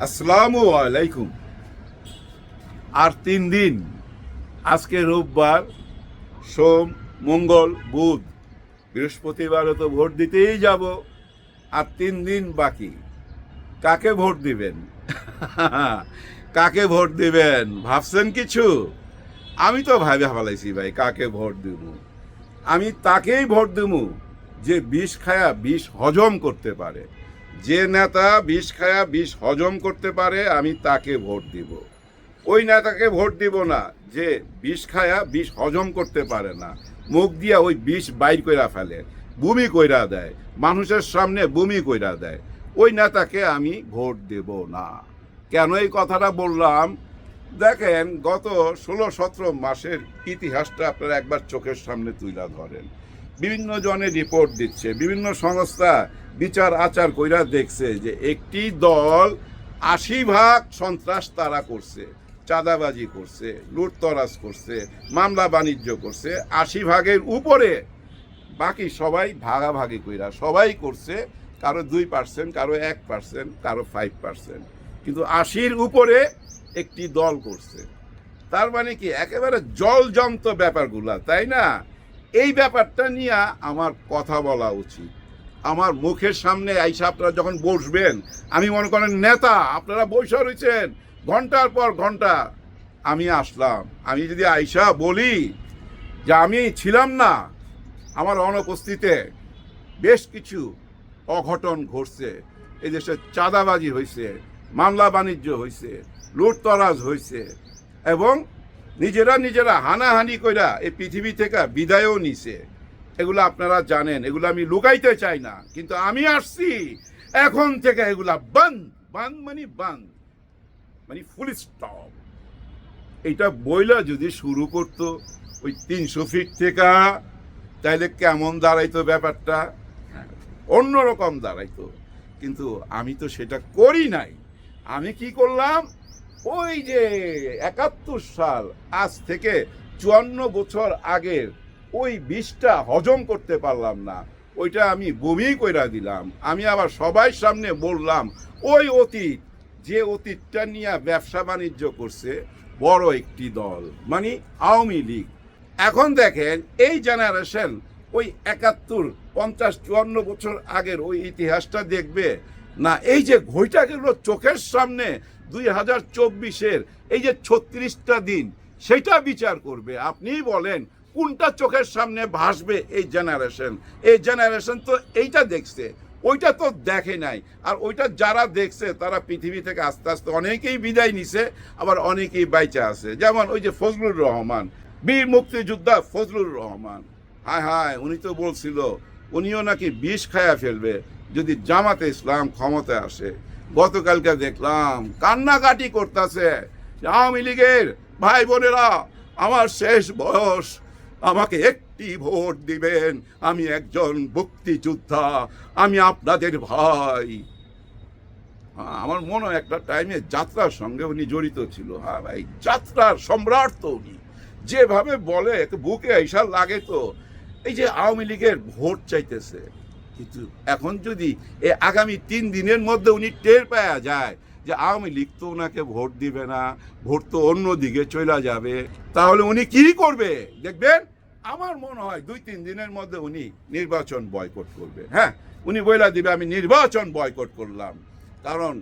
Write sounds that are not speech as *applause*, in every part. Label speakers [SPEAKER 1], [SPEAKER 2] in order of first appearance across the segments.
[SPEAKER 1] আসসালামু আলাইকুম। আর তিন দিন, আজকে রোববার, সোম, মঙ্গল, বুধ বৃহস্পতিবারও তো ভোট দিতেই যাব, আর তিন দিন বাকি। কাকে ভোট দিবেন? *laughs* কাকে ভোট দিবেন? ভাবছেন কিছু? আমি তো ভাবে ভালাইছি ভাই, কাকে ভোট দিব? আমি তাকেই ভোট দেব যে বিষ খায়া বিষ হজম করতে পারে। যে নেতা বিষ খায়া বিষ হজম করতে পারে, আমি তাকে ভোট দিব। ওই নেতাকে ভোট দিব না, যে বিষ খায়া বিষ হজম করতে পারে না। মুখ দিয়া ওই বিষ বাইর কইরা ফেলে, বমি কইরা দেয়, মানুষের সামনে বমি কইরা দেয়। ওই নেতাকে আমি ভোট দেব না। কেন এই কথাটা বললাম? দেখেন, গত ষোলো সতেরো মাসের ইতিহাসটা আপনারা একবার চোখের সামনে তুলে ধরেন। বিভিন্ন জনে রিপোর্ট দিচ্ছে, বিভিন্ন সংস্থা বিচার আচার কইরা দেখছে যে একটি দল আশি ভাগ সন্ত্রাস তারা করছে, চাঁদাবাজি করছে, লুটতরাজ করছে, মামলা বাণিজ্য করছে, আশি ভাগের উপরে। বাকি সবাই ভাগাভাগি কইরা সবাই করছে, কারও দুই পার্সেন্ট, কারও এক পার্সেন্ট, কারও ফাইভ পার্সেন্ট। কিন্তু আশির উপরে একটি দল করছে। তার মানে কি? একেবারে জলজন্ত ব্যাপারগুলা, তাই না? এই ব্যাপারটা নিয়ে আমার কথা বলা উচিত। আমার মুখের সামনে আইসা আপনারা যখন বসবেন, আমি মনে করেন নেতা, আপনারা বসে রয়েছেন। ঘণ্টার পর ঘণ্টা আমি আসলাম। আমি যদি আইসা বলি যে আমি ছিলাম না, আমার অনুপস্থিতিতে বেশ কিছু অঘটন ঘটছে। এই দেশে চাঁদাবাজি হয়েছে, মামলা বাণিজ্য হয়েছে, লুটতরাজ হয়েছে এবং নিজেরা নিজেরা হানাহানি কইরা এই পৃথিবী থেকে বিদায়ও নিছে। এগুলো আপনারা জানেন, এগুলো আমি লুকাইতে চাই না। কিন্তু আমি আসছি, এখন থেকে এগুলা বন্ধ বন্ধ মানে বন্ধ মানে ফুল স্টপ এটা বইলা যদি শুরু করতো, ওই তিনশো ফিট থেকে, তাইলে কেমন দাঁড়াইতো ব্যাপারটা? অন্যরকম দাঁড়াইতো। কিন্তু আমি তো সেটা করি নাই। আমি কি করলাম? ওই যে একাত্তর সাল, আজ থেকে চুয়ান্ন বছর আগের ওই বিষটা হজম করতে পারলাম না। ওইটা আমি বমি কইরা দিলাম। আমি আবার সবাই সামনে বললাম, ওই অতীত, যে অতীতটা নিয়ে ব্যবসা বাণিজ্য করছে, বড় একটি দল মানে আওয়ামী লীগ। এখন দেখেন, এই জেনারেশন ওই একাত্তর, পঞ্চাশ, চুয়ান্ন বছর আগের ওই ইতিহাসটা দেখবে না? এই যে ঘইটা গেল চোখের সামনে দুই হাজার চব্বিশের, এই যে ছত্রিশটা দিন, সেটা বিচার করবে। আপনিই বলেন কোনটা চোখের সামনে ভাসবে এই জেনারেশন এই জেনারেশন তো এইটা দেখছে, ওইটা তো দেখে নাই। আর ওইটা যারা দেখছে, তারা পৃথিবী থেকে আস্তে আস্তে অনেকেই বিদায় নিছে, আবার অনেকেই বাইচা আছে। যেমন ওই যে ফজলুর রহমান, বীর মুক্তিযোদ্ধা ফজলুর রহমান। হায় হায়, উনি তো বলছিল, উনিও নাকি বিষ খায়া ফেলবে যদি জামাতে ইসলাম ক্ষমতায় আসে। গতকালকে দেখলাম, কান্নাকাটি করতেছে। আওয়ামী লীগের ভাই বোনেরা, আমার শেষ বয়স আমাকে একটি ভোট দিবেন। আমি একজন মুক্তিযোদ্ধা। আমি আপনাদের ভাই। হ্যাঁ, আমার মনে হয় একটা টাইমে যাত্রার সঙ্গে উনি জড়িত ছিল। হ্যাঁ ভাই যাত্রার সম্রাট তো উনি। যেভাবে বলে বুকে ঈশা লাগে তো। এই যে আওয়ামী লীগের ভোট চাইতেছে কিন্তু এখন যদি এ আগামী তিন দিনের মধ্যে উনি টের পাওয়া যায় যে আওয়ামী লীগ তো ওনাকে ভোট দিবে না, ভোট তো অন্য দিকে চলে যাবে। তাহলে উনি কি করবে? দেখবেন, আমার মনে হয় দুই, তিন দিনের মধ্যে উনি নির্বাচন বয়কট করবে। হ্যাঁ উনি বইলা দিবে, আমি নির্বাচন বয়কট করলাম। কারণ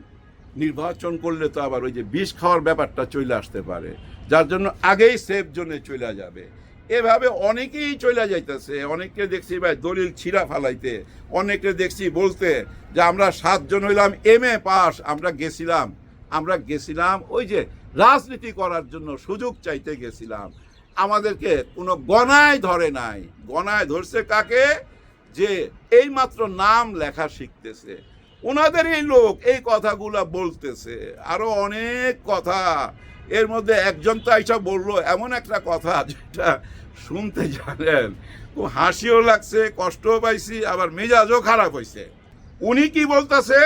[SPEAKER 1] নির্বাচন করলে তো আবার ওই যে বিষ খাওয়ার ব্যাপারটা চলে আসতে পারে। যার জন্য আগেই সেফ জোনে চলে যাবে। এভাবে অনেকেই চলে যাইতেছে। অনেককে দেখছি ভাই দলিল ছিঁড়া ফালাইতে অনেকে দেখছি বলতে যে আমরা সাতজন হইলাম এম এ পাস, আমরা গেছিলাম। আমরা গেছিলাম ওই যে রাজনীতি করার জন্য সুযোগ চাইতে গেছিলাম। আমাদেরকে কোনো গণায় ধরে নাই। গণায় ধরছে কাকে? যে এইমাত্র নাম লেখা শিখতেছে। ওনাদের এই লোক এই কথাগুলা বলতেছে। আরও অনেক কথা। এর মধ্যে একজন তো আইসা বলল, এমন একটা কথা যেটা শুনতে জানেন, খুব হাসিও লাগছে, কষ্টও পাইছি, আবার মেজাজও খারাপ হয়েছে উনি কি বলতেছে?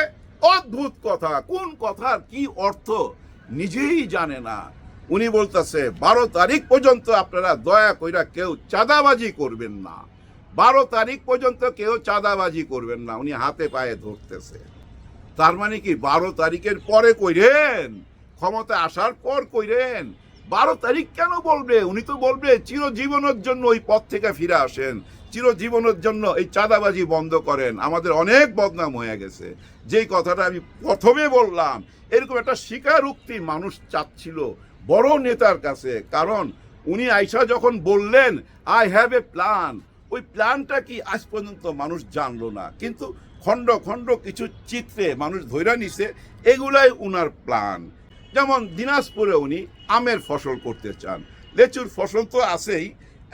[SPEAKER 1] অদ্ভুত কথা, কোন কথার কি অর্থ নিজেই জানে না। উনি বলতেছে, বারো তারিখ পর্যন্ত আপনারা দয়া কইরা কেউ চাঁদাবাজি করবেন না। বারো তারিখ পর্যন্ত কেউ চাঁদাবাজি করবেন না। উনি হাতে পায়ে ধরতেছে। তার মানে কি বারো তারিখের পরে কইরেন? ক্ষমতা আসার পর কইরেন, বারো তারিখ কেন বলবে? উনি তো বলবে, চিরজীবনের জন্য ওই পথ থেকে ফিরে আসেন। চিরজীবনের জন্য এই চাঁদাবাজি বন্ধ করেন। আমাদের অনেক বদনাম হয়ে গেছে। যেই কথাটা আমি প্রথমে বললাম, এরকম একটা স্বীকারোক্তি মানুষ চাচ্ছিল বড় নেতার কাছে। কারণ উনি আইসা যখন বললেন, আই হ্যাভ এ প্ল্যান, ওই প্ল্যানটা কি আজ পর্যন্ত মানুষ জানলো না। কিন্তু খণ্ড খণ্ড কিছু চিত্রে মানুষ ধৈরা নিছে, এগুলাই উনার প্ল্যান। যেমন দিনাজপুরে উনি আমের ফসল করতে চান, লেচুর ফসল তো আছেই,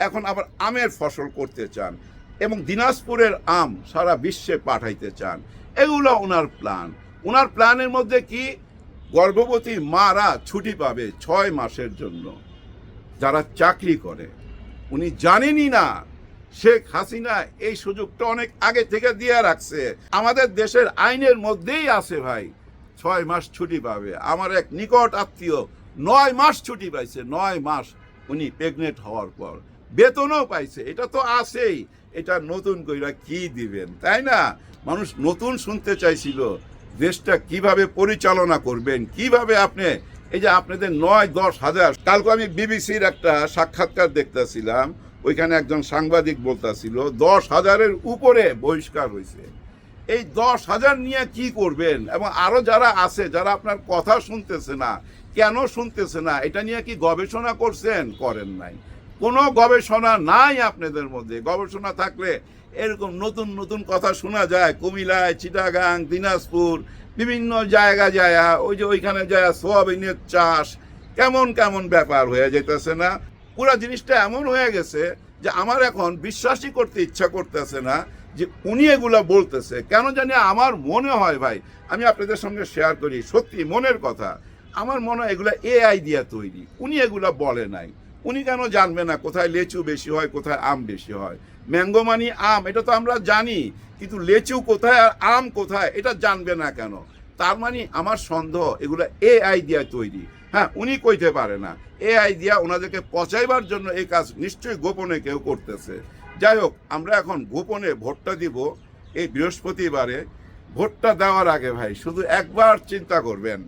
[SPEAKER 1] এখন আবার আমের ফসল করতে চান এবং দিনাজপুরের আম সারা বিশ্বে পাঠাইতে চান। এগুলো ওনার প্ল্যান। ওনার প্ল্যানের মধ্যে কি গর্ভবতী মারা ছুটি পাবে ছয় মাসের জন্য? যারা চাকরি করে। উনি জানেনই না। শেখ হাসিনা এই সুযোগটা অনেক আগে থেকে দিয়ে রাখছে। আমাদের দেশের আইনের মধ্যেই আছে ভাই। ছয় মাস ছুটি পাবে। আমার এক নিকট আত্মীয় নয় মাস ছুটি পাইছে। নয় মাস উনি প্রেগনেন্ট হওয়ার পর। বেতনও পাইছে। এটা তো আছেই। এটা নতুন কইরা কি দিবেন? তাই না? মানুষ নতুন শুনতে চাইছিল দেশটা কীভাবে পরিচালনা করবেন? কীভাবে আপনি, এই যে আপনাদের নয় দশ হাজার, কালকে আমি বিবিসির একটা সাক্ষাৎকার দেখতেছিলাম। ওইখানে একজন সাংবাদিক বলতেছিল, দশ হাজারের উপরে বহিষ্কার হয়েছে এই দশ হাজার নিয়ে কি করবেন? এবং আরও যারা আছে, যারা আপনার কথা শুনতেছে না, কেন শুনতেছে না, এটা নিয়ে কি গবেষণা করছেন? করেন নাই। কোনো গবেষণা নাই আপনাদের মধ্যে। গবেষণা থাকলে এরকম নতুন নতুন কথা শোনা যায়। কুমিলায় চিটাগাং, দিনাজপুর, বিভিন্ন জায়গা যায়। ওই যে ওইখানে যায় সোয়াবিনের চাষ। কেমন কেমন ব্যাপার হয়ে যেতেছে না? পুরো জিনিসটা এমন হয়ে গেছে যে আমার এখন বিশ্বাসই করতে ইচ্ছা করতেছে না যে উনি এগুলা বলতেছে, কেন জানি আমার মনে হয় ভাই, আমি আপনাদের সঙ্গে শেয়ার করি, সত্যি মনের কথা, আমার মনে হয় এগুলা এআই দিয়া তৈরি, উনি এগুলা বলে নাই। উনি কেন জানবে না কোথায় লেচু বেশি হয়, কোথায় আম বেশি হয়? ম্যাঙ্গো মানি আম, এটা তো আমরা জানি, কিন্তু লেচু কোথায় আর আম কোথায়, এটা জানবে না কেন? তার মানে আমার সন্দেহ, এগুলো এআই দিয়া তৈরি। হ্যাঁ উনি কইতে পারে না। এআই দিয়া ওনাদেরকে পচাইবার জন্য এই কাজ নিশ্চয়ই গোপনে কেউ করতেছে। যাই হোক, আমরা এখন গোপনে ভোটটা দিব এই বৃহস্পতিবারে। ভোটটা দেওয়ার আগে ভাই, শুধু একবার চিন্তা করবেন।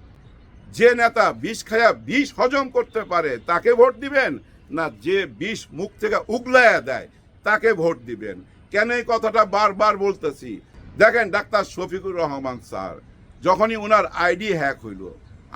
[SPEAKER 1] যে নেতা বিষ খায়া বিষ হজম করতে পারে, তাকে ভোট দিবেন? না, যে বিষ মুখ থেকে উগলায়া দেয়, তাকে ভোট দিবেন। কেন এই কথাটা বারবার বলতেছি? দেখেন, ডাক্তার শফিকুর রহমান স্যার, যখনই ওনার আইডি হ্যাক হইল,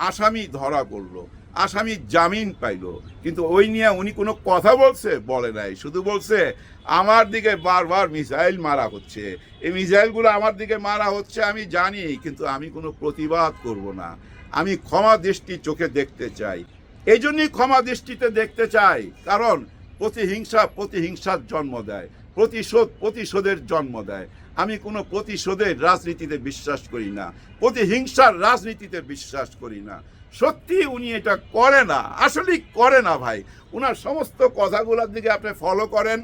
[SPEAKER 1] আসামি ধরা পড়ল আসামি জামিন পাইলো। কিন্তু ওই নিয়ে উনি কোনো কথা বলছে, বলে নাই। শুধু বলছে, আমার দিকে বারবার মিসাইল মারা হচ্ছে। এই মিসাইলগুলো আমার দিকে মারা হচ্ছে আমি জানি, কিন্তু আমি কোনো প্রতিবাদ করব না। আমি ক্ষমা দৃষ্টি চোখে দেখতে চাই। এই জন্যই ক্ষমা দৃষ্টিতে দেখতে চাই। কারণ প্রতিহিংসা প্রতিহিংসার জন্ম দেয়, প্রতিশোধ প্রতিশোধের জন্ম দেয়। আমি কোনো প্রতিশোধের রাজনীতিতে বিশ্বাস করি না, প্রতিহিংসার রাজনীতিতে বিশ্বাস করি না। সত্যি উনি এটা করে না, আসলেই করে না ভাই। ওনার সমস্ত কথাগুলোর দিকে আপনি ফলো করেন।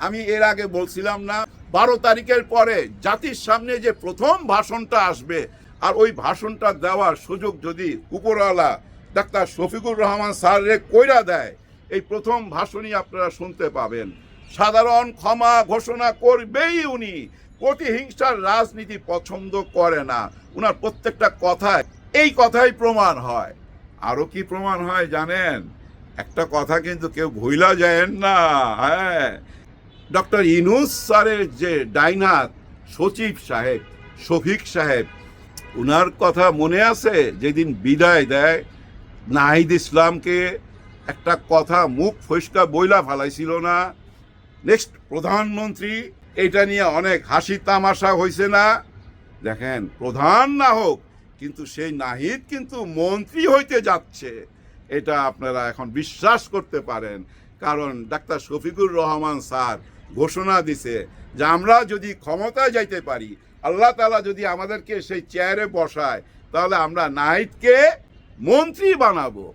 [SPEAKER 1] আমি এর আগে বলছিলাম না, বারো তারিখের পরে জাতির সামনে যে প্রথম ভাষণটা আসবে, আর ওই ভাষণটা দেওয়ার সুযোগ যদি উপরওয়ালা ডাক্তার শফিকুর রহমান স্যারের কইরা দেয়, এই প্রথম ভাষণই আপনারা শুনতে পাবেন। সাধারণ ক্ষমা ঘোষণা করবেই উনি। প্রতিহিংসার রাজনীতি পছন্দ করে না। উনার প্রত্যেকটা কথায় এই কথাই প্রমাণ হয়। আরও কি প্রমাণ হয় জানেন? একটা কথা কিন্তু কেউ ভুলা যায় না হ্যাঁ। ডক্টর ইনুস স্যারের যে ডাইনাথ সচিব সাহেব, শফিক সাহেব, উনার কথা মনে আছে? যেদিন বিদায় দেয়, নাহিদ ইসলামকে একটা কথা মুখ ফসকা বইলা ফালাইছিল না। নেক্সট, প্রধানমন্ত্রী, এটা নিয়ে অনেক হাসি তামাশা হয়েছে না। দেখেন, প্রধান না হোক কিন্তু সেই নাহিদ কিন্তু মন্ত্রী হইতে যাচ্ছে। এটা আপনারা এখন বিশ্বাস করতে পারেন। কারণ ডাক্তার শফিকুর রহমান স্যার ঘোষণা দিছে যে আমরা যদি ক্ষমতায় যাইতে পারি, আল্লাহ তালা যদি আমাদেরকে সেই চেয়ারে বসায়, তাহলে আমরা নাহিদকে মন্ত্রী বানাবো।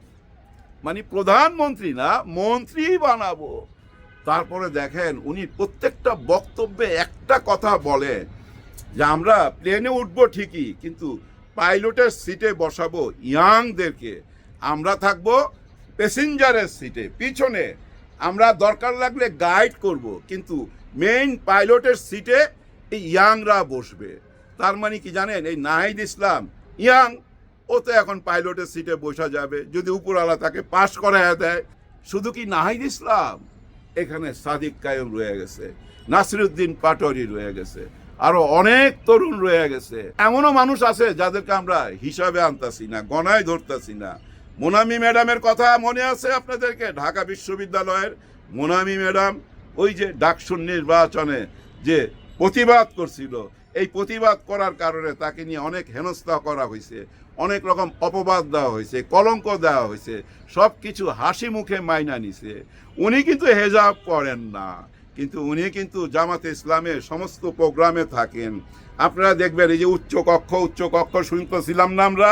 [SPEAKER 1] মানে প্রধানমন্ত্রী না, মন্ত্রী বানাবো। তারপরে দেখেন, উনি প্রত্যেকটা বক্তব্যে একটা কথা বলে যে আমরা প্লেনে উঠবো ঠিকই, কিন্তু পাইলটের সিটে বসাবো ইয়াংদেরকে। আমরা থাকব প্যাসেঞ্জারের সিটে, পিছনে। আমরা দরকার লাগলে গাইড করব, কিন্তু মেইন পাইলটের সিটে এই ইয়াংরা বসবে। তার মানে কি জানেন, এই নাহিদ ইসলাম, ইয়াং, ও তো এখন পাইলটের সিটে বসা যাবে, যদি উপরওয়ালা তাকে পাশ করায় দেয়। শুধু কি নাহিদ ইসলাম? এখানে সাদিক কায়েম রয়ে গেছে, নাসিরুদ্দিন পাটোয়ারি রয়ে গেছে। আরও অনেক তরুণ রয়ে গেছে। এমনও মানুষ আছে যাদেরকে আমরা হিসাবে আনতাছি না গণায় ধরতাছি না। মোনামি ম্যাডামের কথা মনে আছে আপনাদেরকে? ঢাকা বিশ্ববিদ্যালয়ের মোনামি ম্যাডাম ওই যে ডাকসুন নির্বাচনে যে প্রতিবাদ করছিল, এই প্রতিবাদ করার কারণে তাকে নিয়ে অনেক হেনস্থা করা হয়েছে, অনেক রকম অপবাদ দেওয়া হয়েছে, কলঙ্ক দেওয়া হয়েছে সব কিছু হাসি মুখে মাইনা নিছে। উনি কিন্তু হেজাব করেন না। কিন্তু উনি কিন্তু জামাতে ইসলামের সমস্ত প্রোগ্রামে থাকেন। আপনারা দেখবেন এই যে উচ্চ কক্ষ উচ্চ কক্ষ শুনতেছিলাম না আমরা?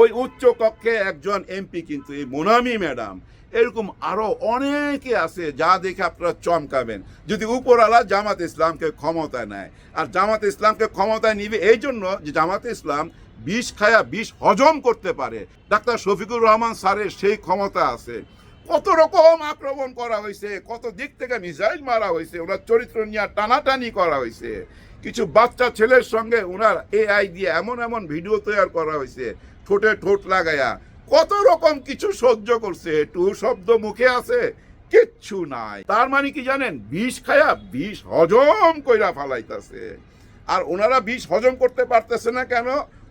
[SPEAKER 1] ওই উচ্চ কক্ষে একজন এমপি কিন্তু, এই মোনামি ম্যাডাম। এরকম আরও অনেকে আছে যা দেখে আপনারা চমকাবেন। যদি উপরওয়ালা জামাত ইসলামকে ক্ষমতায় নেয়, আর জামাত ইসলামকে ক্ষমতায় নিবে এই জন্য যে জামাত ইসলাম বিষ খায়া বিষ হজম করতে পারে। ডাক্তার শফিকুর রহমান স্যারের সেই ক্ষমতা আছে। কত রকম আক্রমণ করা হয়েছে, কত দিক থেকে মিসাইল মারা হয়েছে, ওনার চরিত্র নিয়ে টানাটানি করা হয়েছে। কিছু বাচ্চা ছেলের সঙ্গে ওনার এআই দিয়ে এমন এমন ভিডিও তৈরি করা হয়েছে, ঠোঁটে ঠোঁট লাগায়া। কত রকম কিছু সহ্য করছে, টু শব্দ মুখে আছে, কিচ্ছু নাই। তার মানে কি জানেন? বিষ খায়া বিষ হজম কইরা ফালাইতাছে। আর ওনারা বিষ হজম করতে পারতেছে না কেন?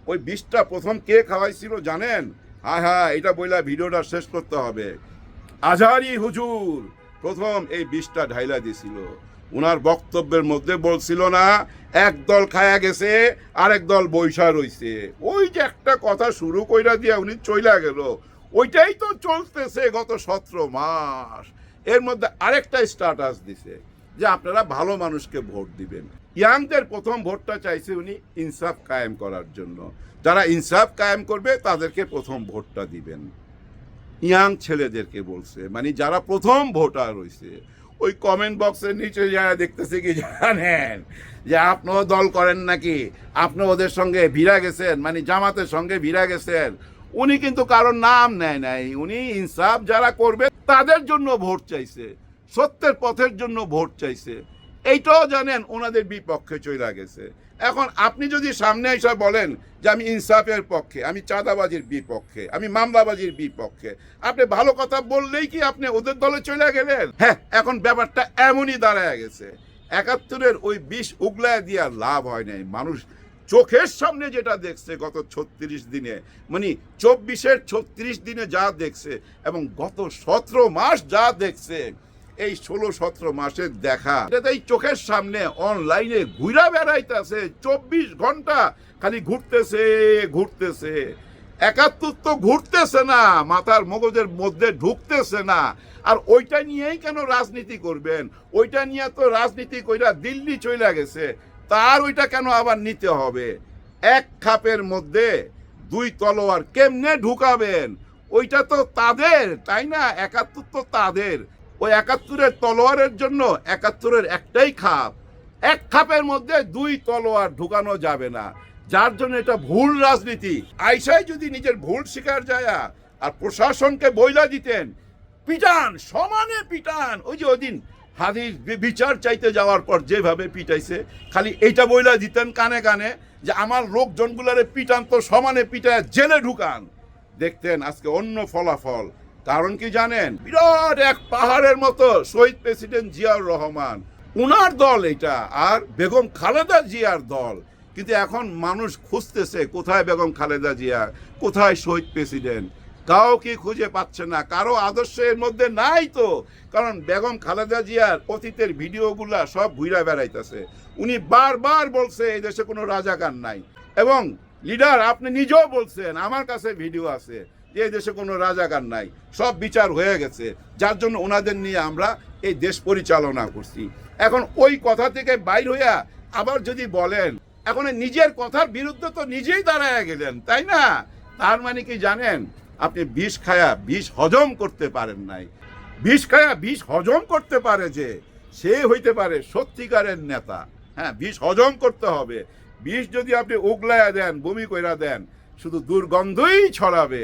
[SPEAKER 1] ওই বিষটা প্রথম কে খাওয়াইছিল জানেন? হ্যাঁ হ্যাঁ এটা বইলা ভিডিওটা শেষ করতে হবে। আজহারি হুজুর, প্রথম এই বিষটা ঢাইলা দিছিল। ওনার বক্তব্যের মধ্যে বলছিল না, এক দল খায়া গেছে, আরেক দল বৈশা রইছে। ওই যে একটা কথা শুরু কইরা দিয়া উনি চইলা গেল। ওইটাই তো চলতেছে গত সতেরো মাস। এর মধ্যে আরেকটা স্ট্যাটাস দিছে, যে আপনারা ভালো মানুষকে ভোট দিবেন। ইয়াংদের প্রথম ভোটটা চাইছে উনি ইনসাফ কায়েম করার জন্য। যারা ইনসাফ কায়েম করবে, তাদেরকে প্রথম ভোটটা দিবেন। ইয়াং ছেলেদেরকে বলছে মানে যারা প্রথম ভোটার হয়েছে ওই কমেন্ট বক্সের নিচে যারা দেখতেছে কি জানেন? যে আপনিও দল করেন নাকি? আপনি ওদের সঙ্গে ভিড়া গেছেন মানে জামাতের সঙ্গে ভিড়া গেছেন। উনি কিন্তু কারোর নাম নেয় নাই, উনি ইনসাফ যারা করবে তাদের জন্য ভোট চাইছে, সত্যের পথের জন্য ভোট চাইছে। এইটাও জানেন ওনাদের বিপক্ষে চলে গেছে। এখন আপনি যদি সামনে এসে বলেন যে আমি ইনসাফের পক্ষে, আমি চাঁদাবাজির বিপক্ষে, আমি মামলাবাজির বিপক্ষে, আপনি ভালো কথা বললেই কি আপনি ওদের দলে চলে গেলেন? হ্যাঁ এখন ব্যাপারটা এমনই দাঁড়ায় গেছে। একাত্তরের ওই বিষ উগলায় দিয়ে লাভ হয় নাই। মানুষ চোখের সামনে যেটা দেখছে গত ছত্রিশ দিনে মানে চব্বিশের ছত্রিশ দিনে যা দেখছে এবং গত সতেরো মাস যা দেখছে এই ষোলো সতেরো মাসের দেখা। এটা এই চোখের সামনে অনলাইনে ঘুরা বেড়াইতেছে, চব্বিশ ঘণ্টা খালি ঘুরতেছে ঘুরতেছে। একাত্তর তো ঘুরতেছে না, মাথার মগজের মধ্যে ঢুকতেছে না। আর ওইটা নিয়েই কেন রাজনীতি করবেন? ওইটা নিয়ে তো রাজনীতি কইরা দিল্লি চলে গেছে। তার ওইটা কেন আবার নিতে হবে? এক খাপের মধ্যে দুই তলোয়ার কেমনে ঢুকাবেন? ওইটা তো তাদের, তাই না? একাত্তর তো তাদের। ওই একাত্তরের তলোয়ারের জন্য একাত্তরের একটাই খাপ। এক খাপের মধ্যে দুই তলোয়ার ঢুকানো যাবে না। যার জন্য এটা ভুল রাজনীতি। আইসাই যদি নিজের ভুল স্বীকার যায় আর প্রশাসনকে বইলা দিতেন, পিটান, সমানে পিটান। ওই যে ওদিন হাদির বি- বিচার চাইতে যাওয়ার পর যেভাবে পিটাইছে, খালি এইটা বইলা দিতেন কানে কানে যে আমার লোকজনগুলারে পিটান তো সমানে পিটায় জেলে ঢুকান। দেখতেন আজকে অন্য ফলাফল। কারণ কি জানেন? বিরাট এক পাহাড়ের মতো শহীদ প্রেসিডেন্ট জিয়াউর রহমান। উনার দল এটা, আর বেগম খালেদা জিয়ার দল। কিন্তু এখন মানুষ খুঁজতেছে, কোথায় বেগম খালেদা জিয়া? কোথায় শহীদ প্রেসিডেন্ট? কাউকে খুঁজে পাচ্ছে না, কারও আদর্শ এর মধ্যে নাই তো। কারণ বেগম খালেদা জিয়ার অতীতের ভিডিওগুলা সব ঘুরা বেড়াইতেছে। উনি বারবার বলছে, এই দেশে কোনো রাজাকার নাই। এবং লিডার, আপনি নিজেও বলছেন, আমার কাছে ভিডিও আছে। এই দেশে কোনো রাজাকার নাই। সব বিচার হয়ে গেছে। যার জন্য ওনাদের নিয়ে আমরা এই দেশ পরিচালনা করছি। এখন ওই কথা থেকে বাইর হইয়া আবার যদি বলেন, এখন নিজের কথার বিরুদ্ধে তো নিজেই দাঁড়ায় গেলেন, তাই না? তার মানে কি জানেন? আপনি বিষ খায়া বিষ হজম করতে পারেন নাই। বিষ খায়া বিষ হজম করতে পারে যে, সে হইতে পারে সত্যিকারের নেতা। হ্যাঁ বিষ হজম করতে হবে। বিষ যদি আপনি উগলায়া দেন, বমি কইরা দেন, শুধু দুর্গন্ধই ছড়াবে।